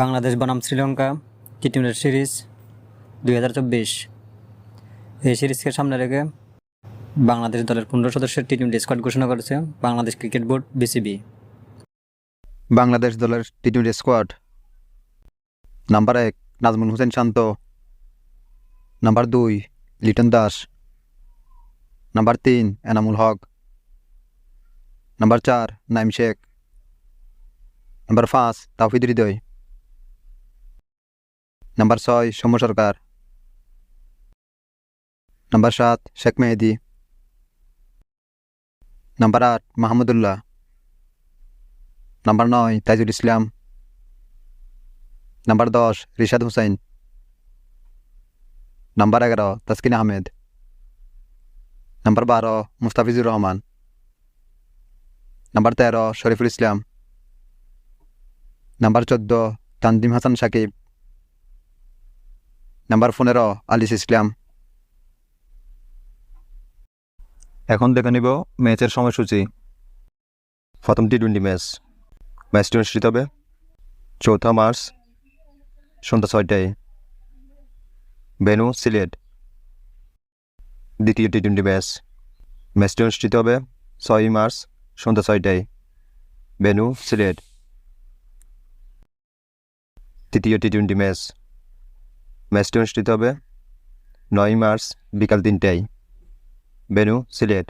বাংলাদেশ বনাম Sri Lanka T twenty series দুই হাজার চব্বিশ। এই সিরিজকে সামনে রেখে বাংলাদেশ দলের পনেরো সদস্যের টি টোয়েন্টি স্কোয়াড ঘোষণা করেছে Bangladesh cricket board BCB. Bangladesh দলের টি টোয়েন্টি স্কোয়াড। নাম্বার এক, নাজমুল হোসেন শান্ত। নাম্বার দুই, লিটন দাস। নাম্বার তিন, এনামুল হক। নাম্বার চার, নাইম শেখ। নাম্বার পাঁচ তাওফিদ হৃদয়। নাম্বার ছয় সৌম্য সরকার। নাম্বার সাত, শেখ মেহেদি। নাম্বার আট, মাহমুদুল্লাহ। নাম্বার নয়, তাইজুল ইসলাম। নাম্বার দশ, রিশাদ হুসাইন। নাম্বার এগারো, তাসকিন আহমেদ। নাম্বার বারো, মুস্তাফিজুর রহমান। নাম্বার তেরো, শরীফুল ইসলাম। নাম্বার চোদ্দ, তানজিম হাসান সাকিব। নাম্বার পনেরো আলিস ইসলাম। এখন দেখে নিব ম্যাচের সময়সূচি। প্রথম টি টোয়েন্টি ম্যাচ ম্যাচটি অনুষ্ঠিত হবে চৌঠা মার্চ সন্ধ্যা ছয়টায়। বেনু সিলেট। দ্বিতীয় টি টোয়েন্টি ম্যাচ। ম্যাচটি অনুষ্ঠিত হবে ছয়ই মার্চ সন্ধ্যা ছয়টায়। বেনু সিলেট। তৃতীয় টি টোয়েন্টি ম্যাচ। ম্যাচটি অনুষ্ঠিত হবে নয় মার্চ বিকাল তিনটায়। বেনু সিলেট।